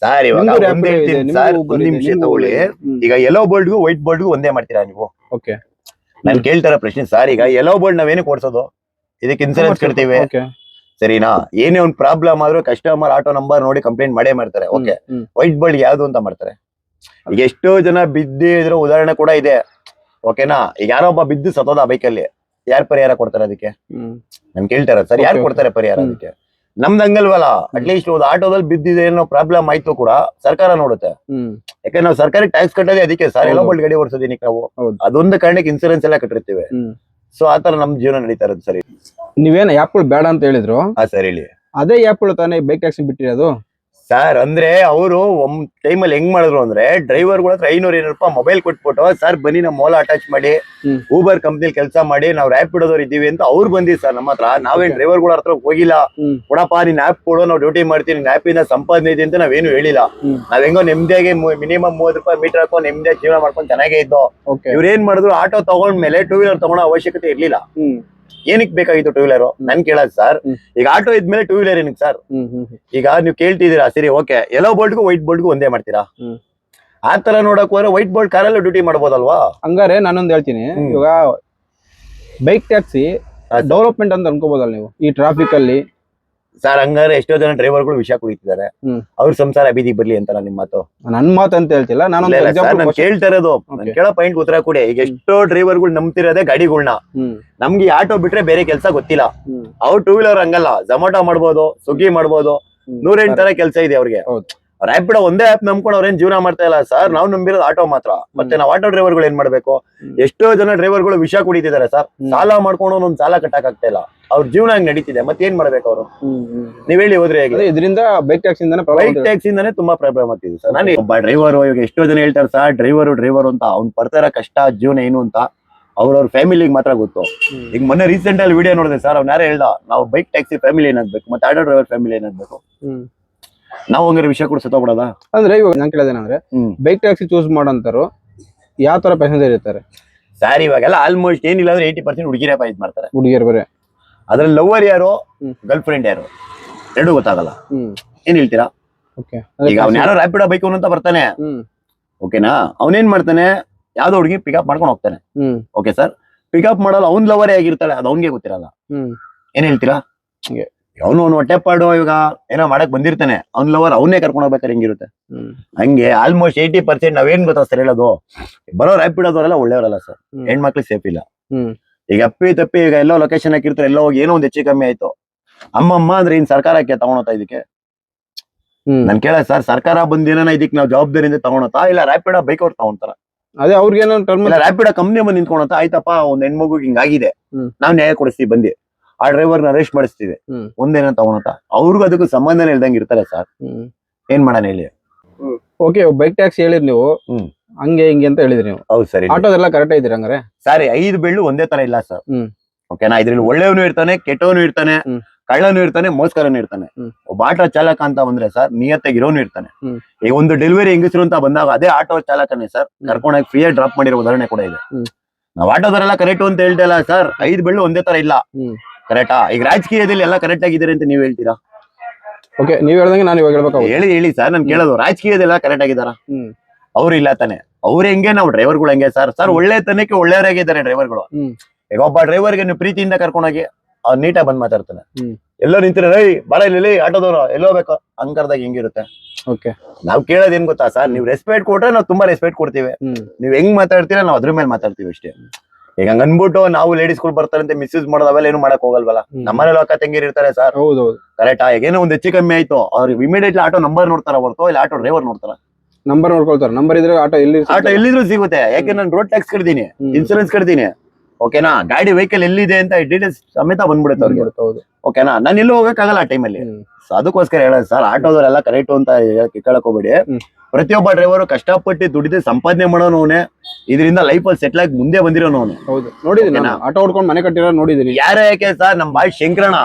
B: ಸರ್ ಇವಾಗ
D: ನಿಮ್ಗೂ
B: ಒಂದ್
D: Rapido
B: ಹೇಳ್ತೀನಿ
D: ನಿಮ್ಗೂ
B: ಸರ್ ಒಂದ್ ನಿಮಿಷ ತಗೊಳ್ಳಿ.
D: ಹ್ಮ್.
B: ಈಗ ಯೆಲ್ಲೋ ಬೋರ್ಡ್ಗೂ ವೈಟ್ ಬೋರ್ಡ್ಗೂ ಒಂದೇ ಮಾಡ್ತೀರಾ ನೀವು?
D: ಓಕೆ
B: ನಾನು ಕೇಳ್ತಾರ ಪ್ರಶ್ನೆ ಸರ್ ಈಗ ಯೆಲ್ಲೋ ಬೋರ್ಡ್ ನಾವೇನಕ್ಕೆ ಕೊಡ್ಸೋದು? ಇದಕ್ಕೆ ಇನ್ಸೂರೆನ್ಸ್ ಕಟ್ತೀವಿ.
D: ಓಕೆ
B: ಸರಿನಾ? ಏನೇ ಒಂದ್ ಪ್ರಾಬ್ಲಮ್ ಆದ್ರೂ ಕಸ್ಟಮರ್ ಆಟೋ ನಂಬರ್ ನೋಡಿ ಕಂಪ್ಲೇಂಟ್ ಮಾಡೇ ಮಾಡ್ತಾರೆ. ಓಕೆ ವೈಟ್ ಬೋರ್ಡ್ ಯಾವ್ದು ಅಂತ ಮಾಡ್ತಾರೆ. ಈಗ ಎಷ್ಟೋ ಜನ ಬಿದ್ದಿರೋ ಉದಾಹರಣೆ ಕೂಡ ಇದೆ. ಓಕೆನಾ ಈಗ ಯಾರೋ ಒಬ್ಬ ಬಿದ್ದು ಸತ್ತೋದ ಬೈಕಲ್ಲಿ ಯಾರು ಪರಿಹಾರ ಕೊಡ್ತಾರೆ ಅದಕ್ಕೆ?
D: ಹ್ಮ್.
B: ನನ್ ಕೇಳ್ತಾರ ಸರ್ ಯಾರು
D: okay.
B: ಕೊಡ್ತಾರೆ ಪರಿಹಾರ
D: ಹ್ಮ್.
B: ಅದಕ್ಕೆ? ನಮ್ದು ಹಂಗಲ್ವಲ್ಲ? ಅಟ್ಲೀಸ್ಟ್ ಒಂದು ಆಟೋದಲ್ಲಿ ಬಿದ್ದಿದೆ ಏನೋ ಪ್ರಾಬ್ಲಮ್ ಆಯ್ತು ಕೂಡ ಸರ್ಕಾರ ನೋಡುತ್ತೆ.
D: ಹ್ಮ್.
B: ಯಾಕಂದ್ರೆ ನಾವು ಸರ್ಕಾರಕ್ಕೆ ಟ್ಯಾಕ್ಸ್ ಕಟ್ಟೋದೇ ಅದಕ್ಕೆ ಸರ್ ಎಲ್ಲ. ಬೋಲ್ಡ್ ಗಾಡಿ ಓಡಿಸೋದಿನಕ್ಕೆ ನಾವು. ಅದೊಂದು ಕಾರಣಕ್ಕೆ ಇನ್ಸೂರೆನ್ಸ್ ಎಲ್ಲ ಕಟ್ಟಿರ್ತೀವಿ. ಸೊ ಆತರ ನಮ್ ಜೀವನ ನಡೀತಾ ಇರೋದು ಸರಿ.
D: ನೀವೇನ್ ಆ್ಯಪ್ಗಳು ಬೇಡ ಅಂತ ಹೇಳಿದ್ರು?
B: ಹಾ ಸರ್ ಹೇಳಿ.
D: ಅದೇ ಆ್ಯಪ್ಗಳು ತಾನೇ ಬೈಕ್ ಟ್ಯಾಕ್ಸ್ ಬಿಟ್ಟಿರೋದು?
B: ಸರ್ ಅಂದ್ರೆ ಅವರು ಒಂದ್ ಟೈಮಲ್ಲಿ ಹೆಂಗ್ ಮಾಡಿದ್ರು ಅಂದ್ರೆ ಡ್ರೈವರ್ಗಳ ಹತ್ರ ಐನೂರ ಐನೂರು ರೂಪಾಯಿ ಮೊಬೈಲ್ ಕೊಟ್ಬಿಟ್ಟು ಸರ್ ಬನ್ನಿ ನಮ್ಮ ಮೋಲ ಅಟ್ಯಾಚ್ ಮಾಡಿ. ಊಬರ್ ಕಂಪ್ನಿಲಿ ಕೆಲಸ ಮಾಡಿ ನಾವು ರ್ಯಾಪ್ ಬಿಡೋದವ್ರು ಇದ್ದೀವಿ ಅಂತ ಅವ್ರು ಬಂದಿ ಸರ್ ನಮ್ಮ ಹತ್ರ. ನಾವೇನ್
D: ಡ್ರೈವರ್
B: ಡ್ರೈವರ್ಗಳ ಹತ್ರ ಹೋಗಿಲ್ಲ. ಕೊಡಪ್ಪ ನೀನ್ ಆ್ಯಪ್ ಕೊಡು ನಾವು ಡ್ಯೂಟಿ ಮಾಡ್ತೀನಿ ನಿನ್ ಆ್ಯಪ್ ಇಂದ ಸಂಪಾದನೆ ಇದೆ ಅಂತ ನಾವೇನು ಹೇಳಿಲ್ಲ. ನಾವ್ ಹೆಂಗೋ ನೆಮ್ಮದಿಯಾಗಿ ಮಿನಿಮಮ್ ಮೂವತ್ತು ರೂಪಾಯಿ ಮೀಟರ್ ಹಾಕೊಂಡು ನೆಮ್ಮದಿಯಾಗಿ ಜೀವನ ಮಾಡ್ಕೊಂಡು ಚೆನ್ನಾಗೇ ಇದ್ದೋ.
D: ಇವ್ರೇನ್
B: ಇವ್ರು ಏನ್ ಮಾಡಿದ್ರು ಆಟೋ ತಗೊಂಡ್ಮೇಲೆ ಟೂ ವೀಲರ್ ತಗೊಳೋ ಅವಶ್ಯಕತೆ ಇರ್ಲಿಲ್ಲ. ಏನಕ್ಕೆ ಬೇಕಾಗಿತ್ತು ಟೂ ವೀಲರ್ ನನ್ ಕೇಳೋದು ಸರ್ ಈಗ ಆಟೋ ಇದ್ಮೇಲೆ ಟೂ ವೀಲರ್ ಏನಕ್ಕೆ ಸರ್
D: ಹ್ಮ್ ಹ್ಮ್
B: ಈಗ ನೀವು ಕೇಳ್ತಿದ್ದೀರಾ ಸರಿ ಓಕೆ ಎಲ್ಲೋ ಬೋರ್ಡ್ಗೂ ವೈಟ್ ಬೋರ್ಡ್ಗೂ ಒಂದೇ ಮಾಡ್ತೀರಾ?
D: ಹ್ಮ್.
B: ಆ ತರ ನೋಡಕ್ ಹೋದ್ರೆ ವೈಟ್ ಬೋರ್ಡ್ ಕಾರಲ್ಲೂ ಡ್ಯೂಟಿ ಮಾಡ್ಬೋದಲ್ವಾ?
D: ಹಂಗಾರೆ ನಾನೊಂದು ಹೇಳ್ತೀನಿ. ಇವಾಗ ಬೈಕ್ ಟ್ಯಾಕ್ಸಿ ಡೆವಲಪ್ಮೆಂಟ್ ಅಂತ ಅನ್ಕೋಬೋದಲ್ಲ ನೀವು ಈ ಟ್ರಾಫಿಕ್ ಅಲ್ಲಿ.
B: ಸರ್ ಹಂಗಾರೆ ಎಷ್ಟೋ ಜನ ಡ್ರೈವರ್ಗಳು ವಿಷಯ ಕುಡಿತಿದ್ದಾರೆ. ಅವ್ರ ಸಂಸಾರ ಬೀದಿಗೆ ಬರ್ಲಿ ಅಂತ ನಿಮ್ಮ ಮಾತು.
D: ನನ್ ಮಾತು ಅಂತ ಹೇಳ್ತಿಲ್ಲ ನಾನು
B: ಕೇಳ್ತಾ ಇರೋದು. ಕೇಳೋ ಪಾಯಿಂಟ್ ಉತ್ತರ ಕೊಡಿ. ಈಗ ಎಷ್ಟೋ ಡ್ರೈವರ್ಗಳು ನಂಬ್ತಿರೋದೇ
D: ಗಾಡಿಗಳನ್ನ
B: ನಮ್ಗೆ ಆಟೋ ಬಿಟ್ರೆ ಬೇರೆ ಕೆಲಸ ಗೊತ್ತಿಲ್ಲ. ಅವ್ರು ಟೂ ವೀಲರ್ ಹಂಗಲ್ಲ. ಜೊಮಾಟೊ ಮಾಡ್ಬೋದು ಸ್ವಿಗ್ಗಿ ಮಾಡ್ಬೋದು. ನೂರೆಂಟ್ ತರ ಕೆಲಸ ಇದೆ ಅವ್ರಿಗೆ. ರ್ಯಾಪಿಡ್ ಒಂದೇ ಆಪ್ ನಂಬ್ಕೊಂಡು ಅವ್ರೇನ್ ಜೀವನ ಮಾಡ್ತಾ ಇಲ್ಲ? ಸರ್ ನಾವು ನಂಬಿರೋದು ಆಟೋ ಮಾತ್ರ. ಮತ್ತೆ ನಾವು ಆಟೋ ಡ್ರೈವರ್ಗಳು ಏನ್ ಮಾಡ್ಬೇಕು. ಎಷ್ಟೋ ಜನ ಡ್ರೈವರ್ಗಳು ವಿಷ ಕುಡಿತಿದ್ದಾರೆ ಸರ್. ಸಾಲ ಮಾಡ್ಕೊಂಡು ಒಂದ್ ಸಾಲ ಕಟ್ಟಕ್ ಆಗ್ತಾ ಇಲ್ಲ. ಅವ್ರ ಜೀವನ ಹಂಗ್ ನಡೀತಿದೆ. ಮತ್ತೆ ಏನ್ ಮಾಡ್ಬೇಕು ಅವರು? ನೀವ್ ಹೇಳಿ ಹೋದ್ರೆ ಹೇಗೆ?
D: ಇದರಿಂದ ಬೈಕ್ ಟ್ಯಾಕ್ಸ್
B: ಬೈಕ್ ಟ್ಯಾಕ್ಸ್ ಇಂದಾನೆ ತುಂಬಾ ಪ್ರಾಬ್ಲಮ್ ಆಗ್ತಿದೆ ಸರ್. ನಾನು ಒಬ್ಬ ಡ್ರೈವರ್ ಇವಾಗ ಎಷ್ಟೋ ಜನ ಹೇಳ್ತಾರೆ ಸರ್ ಡ್ರೈವರ್ ಡ್ರೈವರ್ ಅಂತ. ಅವ್ನ್ ಪಡ್ತಾ ಕಷ್ಟ ಜೀವನ ಏನು ಅಂತ. ಅವ್ರವ್ರ ಫ್ಯಾಮಿಲಿಗೆ ಮಾತ್ರ ಗೊತ್ತು. ಈಗ ಮೊನ್ನೆ ರೀಸೆಂಟ್ ಅಲ್ಲಿ ವಿಡಿಯೋ ನೋಡಿದೆ ಸರ್. ಅವ್ನ ಯಾರು ಹೇಳ್ದ ನಾವು ಬೈಕ್ ಟ್ಯಾಕ್ಸಿ ಫ್ಯಾಮಿಲಿ ಏನಾಗ್ಬೇಕು ಮತ್ತೆ ಆಟೋ ಡ್ರೈವರ್ ಫ್ಯಾಮಿಲಿ ಏನಾಗ್ಬೇಕು. ನಾವು ಹಂಗಾರೆ ವಿಷಯ ಕೂಡ ಸತ್ತೋಗ್ಬಿಡೋದ?
D: ಅಂದ್ರೆ ಇವಾಗ ನಾನು ಕೇಳೋದೇನಂದ್ರೆ
B: ಹ್ಮ್.
D: ಬೈಕ್ ಟ್ಯಾಕ್ಸಿ ಚೂಸ್ ಮಾಡೋಂತಾರು ಯಾವ ತರ ಪ್ಯಾಸೆಂಜರ್ ಇರ್ತಾರೆ?
B: ಸರ್ ಇವಾಗೆಲ್ಲ ಆಲ್ಮೋಸ್ಟ್ ಏನಿಲ್ಲ ಅಂದ್ರೆ ಏಯ್ಟಿ ಪರ್ಸೆಂಟ್ ಹುಡುಗಿರೇ ಇದು ಮಾಡ್ತಾರೆ.
D: ಹುಡುಗಿಯರು ಬೇರೆ.
B: ಅದ್ರಲ್ಲಿ ಲವರ್ ಯಾರು?
D: ಹ್ಮ್.
B: ಗರ್ಲ್ ಫ್ರೆಂಡ್ ಯಾರು? ಎರಡೂ ಗೊತ್ತಾಗಲ್ಲ.
D: ಹ್ಮ್.
B: ಏನ್ ಹೇಳ್ತೀರಾ?
D: ಓಕೆ
B: ಈಗ ಅವ್ನ ಯಾರೋ ರ್ಯಾಪಿಡೋ ಬೈಕ್ ಅಂತ ಬರ್ತಾನೆ.
D: ಹ್ಮ್.
B: ಓಕೆನಾ ಅವನೇನ್ ಮಾಡ್ತಾನೆ? ಯಾವ್ದೋ ಹುಡುಗಿ ಪಿಕಪ್ ಮಾಡ್ಕೊಂಡು ಹೋಗ್ತಾನೆ.
D: ಹ್ಮ್.
B: ಓಕೆ ಸರ್ ಪಿಕಪ್ ಮಾಡಲ್ಲ ಅವ್ನ್ ಲವರೇ ಆಗಿರ್ತಾಳೆ ಅದು ಅವ್ನಿಗೆ ಗೊತ್ತಿರಲ್ಲ.
D: ಹ್ಮ್.
B: ಏನ್ ಹೇಳ್ತೀರಾ?
D: ಹಂಗೆ.
B: ಅವನು ಅವ್ನು ಹೊಟ್ಟೆಪಾಡು ಇವಾಗ. ಏನೋ ಮಾಡಕ್ ಬಂದಿರ್ತಾನೆ. ಅವ್ನ ಲವರ್ ಅವನ್ನೇ ಕರ್ಕೊಂಡು ಹೋಗ್ಬೇಕಾರೆ ಹೆಂಗಿರುತ್ತೆ? ಹಂಗೆ ಆಲ್ಮೋಸ್ಟ್ ಏಯ್ಟಿ ಪರ್ಸೆಂಟ್ ನಾವೇನ್ ಗೊತ್ತಾ ಸರ್ ಹೇಳೋದು? ಬರೋ ರ್ಯಾಪಿಡ್ ಆದವರೆಲ್ಲ ಒಳ್ಳೆಯವರಲ್ಲ ಸರ್. ಹೆಣ್ಮಕ್ಳಿಗೆ ಸೇಫ್ ಇಲ್ಲ. ಈಗ ಅಪ್ಪಿ ತಪ್ಪಿ ಈಗ ಎಲ್ಲೋ ಲೊಕೇಶನ್ ಹಾಕಿರ್ತಾರೆ ಎಲ್ಲೋ ಹೋಗಿ ಏನೋ ಒಂದ್ ಹೆಚ್ಚು ಕಮ್ಮಿ ಆಯ್ತು. ಅಮ್ಮಮ್ಮ ಅಂದ್ರೆ ಇನ್ ಸರ್ಕಾರಕ್ಕೆ ತಗೊಳತಾ ಇದಕ್ಕೆ? ನನ್ ಕೇಳ ಸರ್ ಸರ್ಕಾರ ಬಂದ ಏನಾನ ಇದಕ್ಕೆ ನಾವು ಜವಾಬ್ದಾರಿಯಿಂದ ತಗೊಳತಾ ಇಲ್ಲ ರ್ಯಾಪಿಡ್ ಬೈಕ್ ಅವ್ರು ತಗೊಂತಾರ.
D: ಅದೇ ಅವ್ರಿಗೆ ಏನೋ
B: ರ್ಯಾಪಿಡ್ ಕಂಪ್ನಿ ಬಂದ್ ನಿಂತ್ಕೊಳತ ಆಯ್ತಪ್ಪ ಒಂದ್ ಹೆಣ್ಮಗು ಹಿಂಗಾಗಿದೆ. ನಾವ್ ನ್ಯಾಯ ಕೊಡಿಸ್ತೀವಿ ಬಂದಿ ಆ ಡ್ರೈವರ್ನ ಅರೆಸ್ಟ್ ಮಾಡಿಸ್ತೀವಿ
D: ಹ್ಮ್.
B: ಒಂದೇನ ತಗೊಳತ ಅವ್ರಿಗೂ ಅದಕ್ಕೂ ಸಂಬಂಧನೇ ಇಲ್ದಂಗೆ ಇರ್ತಾರೆ ಸರ್. ಏನ್ ಮಾಡೋಣ ಹೇಳಿ
D: ಓಕೆ ಬೈಕ್ ಟ್ಯಾಕ್ಸ್ ಹೇಳಿದ್ ನೀವು. ಹಂಗೆ ಹಿಂಗೆ ಅಂತ ಹೇಳಿದ್ರಿ ನೀವು.
B: ಹೌದು ಸರಿ
D: ಆಟೋದೆಲ್ಲ ಕರೆಕ್ಟ್ ಐತಿರಿ ಹಂಗಾರೆ?
B: ಸರಿ ಐದು ಬೆಳ್ಳು ಒಂದೇ ತರ ಇಲ್ಲ ಸರ್. ಓಕೆನಾ ಇದ್ರಲ್ಲಿ ಒಳ್ಳೆಯವನು ಇರ್ತಾನೆ ಕೆಟ್ಟವನು ಇರ್ತಾನೆ ಕಳ್ಳನು ಇರ್ತಾನೆ ಮೋಸ್ಕರನು ಇರ್ತಾನೆ. ಒಬ್ಬ ಆಟೋ ಚಾಲಕ ಅಂತ ಬಂದ್ರೆ ಸರ್ ನಿಯತ್ತಾಗಿರೋನು ಇರ್ತಾನೆ. ಈಗ ಒಂದು ಡೆಲಿವರಿ ಹೆಂಗಸರು ಅಂತ ಬಂದಾಗ ಅದೇ ಆಟೋ ಚಾಲಕನೇ ಸರ್. ಕರ್ಕೊಂಡೋಗಿ ಫ್ರೀಯಾಗಿ ಡ್ರಾಪ್ ಮಾಡಿರೋ ಉದಾಹರಣೆ ಕೂಡ ಇದೆ. ನಾವು ಆಟೋದವರೆಲ್ಲ ಕರೆಕ್ಟ್ ಅಂತ ಹೇಳ್ತಾ ಇಲ್ಲ ಸರ್ ಐದು ಬೆಳ್ಳು ಒಂದೇ ತರ ಇಲ್ಲ. ಕರೆಕ್ಟಾ ಈಗ ರಾಜಕೀಯದಲ್ಲಿ ಎಲ್ಲ ಕರೆಕ್ಟ್ ಆಗಿದ್ದಾರೆ ಅಂತ ನೀವು ಹೇಳ್ತೀರಾ?
D: ಓಕೆ ನೀವ್ ಹೇಳ್ದಂಗೆ ನಾನು ಇವಾಗ ಹೇಳ್ಬೇಕು
B: ಹೇಳಿ ಹೇಳಿ ಸರ್ ನಾನು ಕೇಳೋದು. ರಾಜಕೀಯದೆಲ್ಲ ಕರೆಕ್ಟ್ ಆಗಿದಾರ ಅವ್ರು ಇಲ್ಲ ತಾನೆ. ಅವ್ರು ಹೆಂಗೆ ನಾವು ಡ್ರೈವರ್ಗಳು ಹೆಂಗೆ? ಸರ್ ಸರ್ ಒಳ್ಳೆ ತನಕ್ಕೆ ಒಳ್ಳೆಯವರಾಗಿದ್ದಾರೆ ಡ್ರೈವರ್ಗಳು. ಈಗ ಒಬ್ಬ ಡ್ರೈವರ್ಗೆ ನೀವು ಪ್ರೀತಿಯಿಂದ ಕರ್ಕೊಂಡೋಗಿ ಅವ್ರು ನೀಟಾಗಿ ಬಂದ್ ಮಾತಾಡ್ತಾನೆ. ಎಲ್ಲೋ ನಿಂತಿರ ರೈ ಬರ ಇಲ್ಲಿ ಆಟೋದವ್ರು ಎಲ್ಲೋ ಬೇಕು ಅಂಕರ್ದಾಗ ಹೆಂಗಿರುತ್ತೆ.
D: ಓಕೆ
B: ನಾವು ಕೇಳೋದೇನ್ ಏನ್ ಗೊತ್ತಾ ಸರ್ ನೀವು ರೆಸ್ಪೆಕ್ಟ್ ಕೊಟ್ರೆ ನಾವು ತುಂಬಾ ರೆಸ್ಪೆಕ್ಟ್ ಕೊಡ್ತೀವಿ. ನೀವ್ ಹೆಂಗ್ ಮಾತಾಡ್ತೀರಾ ನಾವು ಅದ್ರ ಮೇಲೆ ಮಾತಾಡ್ತೀವಿ ಅಷ್ಟೇ. ಈಗ ಹಂಗ ಅನ್ಬಿಟ್ಟು ನಾವು ಲೇಡೀಸ್ಗಳು ಬರ್ತಾರಂತೆ ಮಿಸ್ಯೂಸ್ ಮಾಡೋದು ಅವೆಲ್ಲ ಏನು ಮಾಡಕ್ ಹೋಗಲ್ವಲ್ಲ?
D: ನಮ್ಮ
B: ನಮ್ಮನೇಲಿ ಅಕ್ಕ ತಂಗಿರ್ ಇರ್ತಾರೆ ಸರ್
D: ಹೌದು
B: ಕರೆಕ್ಟಾ ಏನೋ ಒಂದ್ ಹೆಚ್ಚು ಕಮ್ಮಿ ಆಯ್ತು. ಅವ್ರಿಗೆ ಇಮಿಡಿಯೇಟ್ಲಿ ಆಟೋ ನಂಬರ್ ನೋಡ್ತಾರ ಹೊರತು ಇಲ್ಲ ಆಟೋ ಡ್ರೈವರ್ ನೋಡ್ತಾರ?
D: ನಂಬರ್ ನೋಡ್ಕೊಳ್ತಾರೆ. ನಂಬರ್ ಇದ್ರೆ ಆಟೋ ಎಲ್ಲಿ
B: ಆಟೋ ಎಲ್ಲಿದ್ರು ಸಿಗುತ್ತೆ. ಯಾಕೆ ನಾನು ರೋಡ್ ಟ್ಯಾಕ್ಸ್
D: ಹ್ಮ್.
B: ಇನ್ಸೂರೆನ್ಸ್ ಕಟ್ತೀನಿ. ಓಕೆನಾ ಗಾಡಿ ವೆಹಿಕಲ್ ಎಲ್ಲಿದೆ ಅಂತ ಡೀಟೇಲ್ಸ್ ಸಮೇತ ಬಂದ್ಬಿಡುತ್ತೆ ಅವ್ರಿಗೆ. ಓಕೆನಾ ನಾನು ಎಲ್ಲೂ ಹೋಗಕ್ಕಾಗಲ್ಲ ಆ ಟೈಮಲ್ಲಿ ಅದಕ್ಕೋಸ್ಕರ ಹೇಳೋದು ಸರ್ ಆಟೋದವರೆಲ್ಲ ಕರೆಕ್ಟ್ ಅಂತ ಕೇಳಕ್ ಹೋಗ್ಬೇಡಿ. ಪ್ರತಿಯೊಬ್ಬ ಡ್ರೈವರು ಕಷ್ಟಪಟ್ಟು ದುಡಿದು ಸಂಪಾದನೆ ಮಾಡೋನವನೇ ಇದರಿಂದ ಲೈಫ್ ಅಲ್ಲಿ ಸೆಟ್ಲ್ ಆಗಿ ಮುಂದೆ ಬಂದಿರೋನು ಅವನು.
D: ಹೌದು. ನೋಡಿದೀನಿ ನಾನು. ಆಟೋ ಹೊಡ್ಕೊಂಡು ಮನೆ ಕಟ್ಟಿರೋ ನೋಡಿದೀನಿ
B: ಯಾರೇ ಯಾಕೆ ಸರ್ ನಮ್ ಬಾಯ್ ಶಂಕರಣ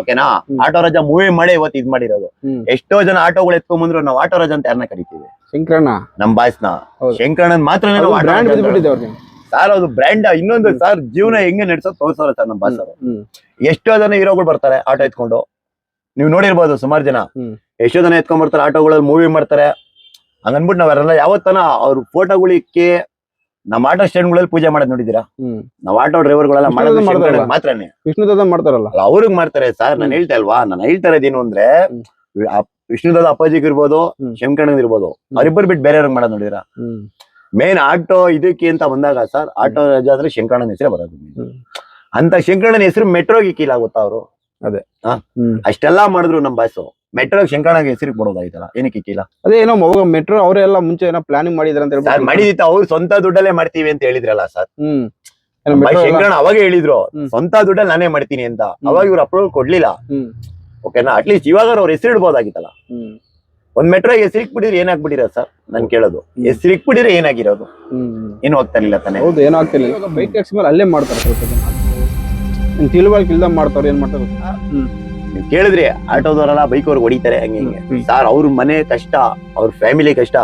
B: ಓಕೆನಾ ಆಟೋ ರಾಜ ಮೂವಿ ಮಾಡಿ ಇವತ್ತು ಇದ್ ಮಾಡಿರೋದು. ಎಷ್ಟೋ ಜನ ಆಟೋಗಳು ಎತ್ಕೊಂಡ್ ಬಂದ್ರು ನಾವು ಆಟೋ ರಾಜ ಅಂತ ಯಾರನ್ನ ಕರಿತೀವಿ?
D: ಶಂಕರಣ್ಣ.
B: ನಮ್ ಬಾಯ್ಸ್ನ
D: ಶಂಕರಣ್ಣ
B: ಶಂಕರಣ್ಣನ್ ಮಾತ್ರ ಸರ್ ಅದು ಬ್ರ್ಯಾಂಡ್ ಇನ್ನೊಂದು ಸರ್ ಜೀವನ ಹೆಂಗೆ ನಡೆಸೋದು ತೋರ್ಸೋರು ಸರ್ ನಮ್ ಬಾಸ್ ಎಷ್ಟೋ ಜನ ಹೀರೋಗಳು ಬರ್ತಾರೆ ಆಟೋ ಎತ್ಕೊಂಡು. ನೀವು ನೋಡಿರ್ಬೋದು ಸುಮಾರು ಜನ. ಎಷ್ಟೋ ಜನ ಎತ್ಕೊಂಡ್ ಬರ್ತಾರೆ ಆಟೋಗಳಲ್ಲಿ ಮೂವಿ ಮಾಡ್ತಾರೆ. ಹಂಗನ್ಬಿಟ್ಟು ನಾವೆಲ್ಲ ಯಾವತ್ತನ ಅವ್ರ ಫೋಟೋಗಳಿಕ್ಕೆ ನಮ್ಮ ಆಟೋ ಸ್ಟ್ಯಾಂಡ್ಗಳಲ್ಲಿ ಪೂಜೆ ಮಾಡೋದ್ ನೋಡಿದೀರಾ ನಾವ್ ಆಟೋ ಡ್ರೈವರ್
D: ಗಳೆಲ್ಲ
B: ಮಾಡೋದು
D: ಮಾಡ್ತಾರಲ್ಲ?
B: ಶಂಕರಣ್ಣಗ್ ಮಾತ್ರನೇ
D: ವಿಷ್ಣುದಾದ ಮಾಡ್ತಾರಲ್ಲ?
B: ಅವ್ರಿಗೆ ಮಾಡ್ತಾರೆ ಸರ್ ನಾನು ಹೇಳ್ತಾ ಇಲ್ವಾ? ನಾನು ಹೇಳ್ತಾ ಇರೋದೇನು ಅಂದ್ರೆ ವಿಷ್ಣುದಾದ ಅಪ್ಪಾಜಿಗ್ ಇರ್ಬೋದು
D: ಹ್ಮ್.
B: ಶಂಕರಣ್ಣಗ್ ಇರ್ಬೋದು ಅವ್ರಿಬ್ಬರು ಬಿಟ್ಟು ಬೇರೆಯವ್ರಿಗೆ ಮಾಡೋದ್ ನೋಡಿದಿರಾ ಮೇನ್ ಆಟೋ ಇದಕ್ಕೆ ಅಂತ ಬಂದಾಗ ಸರ್ ಆಟೋ ರಜಾ ಅಂದ್ರೆ ಶಂಕರಣ್ಣನ ಹೆಸರೇ ಬರೋದು. ಅಂತ ಶಂಕರಣ್ಣನ ಹೆಸರು ಮೆಟ್ರೋಗೆ ಕೀಲಾಗುತ್ತಾ ಗೊತ್ತಾ ಅವರು?
D: ಹ್ಮ್.
B: ಅಷ್ಟೆಲ್ಲಾ ಮಾಡಿದ್ರು ನಮ್ ಬಾಯ್ಸು ಮೆಟ್ರೋ ಶಂಕರಣ ಹೆಸರಿಗೆ ಕೊಡೋದಾಯ್ತಲ್ಲ? ಏನಕ್ಕೆ ಇಕ್ಕಿಲ್ಲ
D: ಅದೇ ಏನೋ ಮಗ ಮೆಟ್ರೋ ಅವರೆಲ್ಲ ಮುಂಚೆ ಏನೋ ಪ್ಲಾನಿಂಗ್ ಮಾಡಿದ್ರ ಅಂತ
B: ಸರ್ ಮಾಡಿದಿತ್ತು. ಅವ್ರು ಸ್ವಂತ ದುಡ್ಡಲ್ಲೇ ಮಾಡ್ತೀವಿ ಅಂತ ಹೇಳಿದ್ರಲ್ಲ ಸರ್.
D: ಹ್ಮ್. ಏನೋ
B: ಬಾಯ್
D: metro ಎಲ್ಲ-
B: ಶಂಕರಣ್ಣ ಅವಾಗ ಹೇಳಿದ್ರು
D: ಹ್ಮ್.
B: ಸ್ವಂತ ದುಡ್ಡಲ್ಲಿ ನಾನೇ ಮಾಡ್ತೀನಿ ಅಂತ. ಅವಾಗ ಇವ್ರು ಅಪ್ರೂವಲ್ ಕೊಡ್ಲಿಲ್ಲ.
D: ಹ್ಮ್.
B: ಓಕೆನಾ ಅಟ್ಲೀಸ್ಟ್ ಇವಾಗ ಅವ್ರ ಹೆಸರು ಇಡ್ಬೋದಾಗಿತ್ತಲ್ಲ.
D: ಹ್ಮ್.
B: ಒಂದ್ ಮೆಟ್ರೋ ಹೆಸರಿಕ್ ಬಿಡಿದ್ರೆ ಏನಾಗ್ಬಿಟ್ಟಿರೋ ಸರ್? ನಾನು ಕೇಳೋದು.
D: ಹೆಸರಿಕ್
B: ಬಿಡಿದ್ರೆ ಬಿಟ್ಟಿದ್ರೆ ಏನಾಗಿರೋದು?
D: ಹ್ಮ್.
B: ಏನು ಹೋಗ್ತಾ ಇರ್ಲಿಲ್ಲ ತಾನೆ?
D: ಹೌದು ಏನಾಗ್ತಿಲ್ಲ ಬೈಕ್ ಟ್ಯಾಕ್ಸಿ ಮೇಲೆ ಅಲ್ಲೇ ಮಾಡ್ತಾರೆ ಸ್ವಲ್ಪ ಜನ. ತಿಳುವಳಿಕೆ ಇಲ್ದ ಮಾಡ್ತಾರೆ ಏನ್ ಮಾಡ್ತಾರೆ ನೀವು ಹ್ಮ್.
B: ನೀವ್ ಕೇಳಿದ್ರಿ ಆಟೋದವರೆಲ್ಲ ಬೈಕ್ ಅವ್ರಿಗೆ ಹೊಡಿತಾರೆ ಹಂಗೆ ಹಿಂಗೆ. ಸರ್ ಅವ್ರ ಮನೆ ಕಷ್ಟ ಅವ್ರ ಫ್ಯಾಮಿಲಿ ಕಷ್ಟ.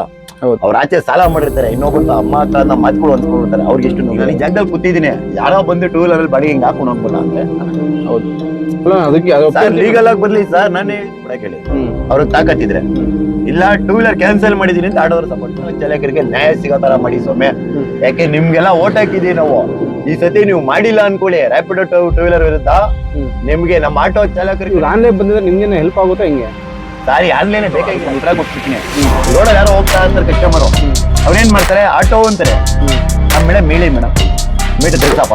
B: ಅವ್ರ ಆಚೆ ಸಾಲ ಮಾಡಿರ್ತಾರೆ ಇನ್ನೊಬ್ಬರು ಅಮ್ಮ ಅಕ್ಕ ಅಂತ ಮಾತುಗಳು ಅಂದ್ಕೊಂಡಿರ್ತಾರೆ ಅವ್ರಿಗೆ ಎಷ್ಟು ನೋವು. ನಾನು ಜಾಗದಲ್ಲಿ ಕೂತಿದ್ದೀನಿ ಯಾರೋ ಬಂದು ಟೂ ವೀಲರ್ ಅಲ್ಲಿ ಬಾಡಿಗೆ ಹಿಂಗೆ ಹಾಕೊಂಡು ಹೋಗ್ಬೋದ ಅಂದ್ರೆ.
D: ಹೌದು. ಅಲ್ಲ ಅದಕ್ಕೆ
B: ಲೀಗಲ್ ಆಗಿ ಬರ್ಲಿ ಸರ್ ನಾನೇ ಕೂಡ ಹೇಳಿ
D: ಹ್ಮ್.
B: ಅವ್ರಿಗೆ ತಾಕತ್ತಿದ್ರೆ. ಇಲ್ಲ ಟೂ ವೀಲರ್ ಕ್ಯಾನ್ಸಲ್ ಮಾಡಿದೀನಿ ಅಂತ ಆಡೋರು ಸಪೋರ್ಟ್ ಚಾಲಕರಿಗೆ ನ್ಯಾಯ ಸಿಗೋ ತರ ಮಾಡಿ ಸೊಮ್ಮೆ ಯಾಕೆ ನಿಮ್ಗೆಲ್ಲ ಓಟ್ ಹಾಕಿದೀವಿ ನಾವು. ಈ ಸತಿ ನೀವು ಮಾಡಿಲ್ಲ ಅನ್ಕೊಳ್ಳಿ. ರ್ಯಾಪಿಡ್ ಟೂ ವೀಲರ್ ವಿರುದ್ಧ. ನಿಮ್ಗೆ ನಮ್ಮ ಆಟೋ ಚಾಲಕರಿಗೆ
D: ಆನ್ಲೈನ್ ಬಂದಿದ್ರೆ ನಿಮ್ಗೆ ಹೆಲ್ಪ್ ಆಗುತ್ತಾ ಹಿಂಗೆ?
B: ಸಾರಿ ಆನ್ಲೈನ್ ಬೇಕಾಗಿಲ್ಲ. ಇದ್ರಾಗ ಹೋಗ್ತಿದ್ದೀನಿ. ರೋಡಲ್ಲಿ ಯಾರೋ ಹೋಗ್ತಾ ಇರ್ತಾರೆ ಕಸ್ಟಮರು ಅವ್ರೇನ್ ಮಾಡ್ತಾರೆ? ಆಟೋ ಅಂತಾರೆ. ನಮ್ಮ ಮೇಡಮ್ ಮೇಳಿ ಮೇಡಮ್. ಮೇಡಮ್ ತಿಳಿಸಪ್ಪ.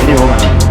B: ಇಲ್ಲಿ ಹೋಗೋಣ.